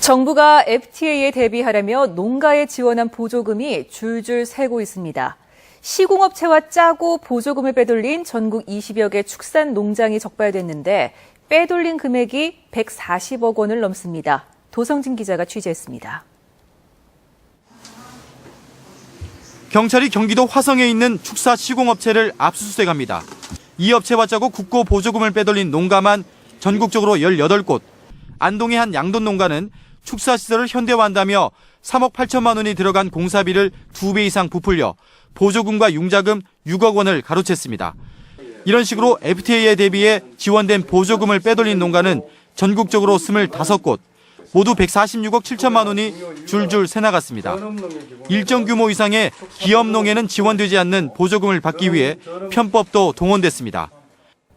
정부가 FTA에 대비하려며 농가에 지원한 보조금이 줄줄 새고 있습니다. 시공업체와 짜고 보조금을 빼돌린 전국 20여 개 축산 농장이 적발됐는데 빼돌린 금액이 140억 원을 넘습니다. 도성진 기자가 취재했습니다. 경찰이 경기도 화성에 있는 축사 시공업체를 압수수색합니다. 이 업체와 짜고 국고 보조금을 빼돌린 농가만 전국적으로 18곳. 안동의 한 양돈 농가는 축사 시설을 현대화한다며 3억 8천만 원이 들어간 공사비를 2배 이상 부풀려 보조금과 융자금 6억 원을 가로챘습니다. 이런 식으로 FTA에 대비해 지원된 보조금을 빼돌린 농가는 전국적으로 25곳, 모두 146억 7천만 원이 줄줄 새나갔습니다. 일정 규모 이상의 기업 농에는 지원되지 않는 보조금을 받기 위해 편법도 동원됐습니다.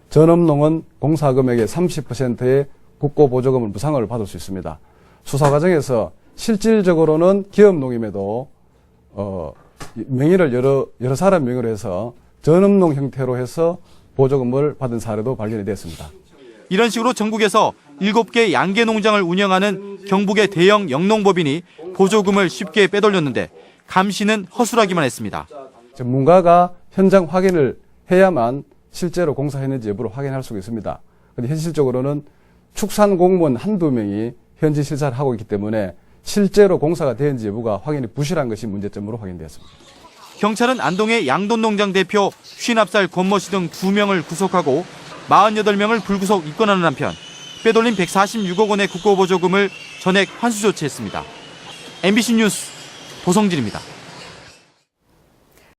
전업농은 공사금액의 30%의 국고 보조금을 무상을 받을 수 있습니다. 수사 과정에서 실질적으로는 기업 농임에도 어, 명의를 여러 여러 사람 명의로 해서 전업농 형태로 해서 보조금을 받은 사례도 발견이 됐습니다. 이런 식으로 전국에서 7개 양계 농장을 운영하는 경북의 대형 영농법인이 보조금을 쉽게 빼돌렸는데 감시는 허술하기만 했습니다. 전문가가 현장 확인을 해야만 실제로 공사했는지 여부를 확인할 수가 있습니다. 근데 현실적으로는 축산 공무원 한두 명이 현지 실사를 하고 있기 때문에 실제로 공사가 되는지 여부가 확인이 부실한 것이 문제점으로 확인되었습니다. 경찰은 안동의 양돈 농장 대표 50살 권모 씨 등 2명을 구속하고 48명을 불구속 입건하는 한편 빼돌린 146억 원의 국고보조금을 전액 환수 조치했습니다. MBC 뉴스 도성진입니다.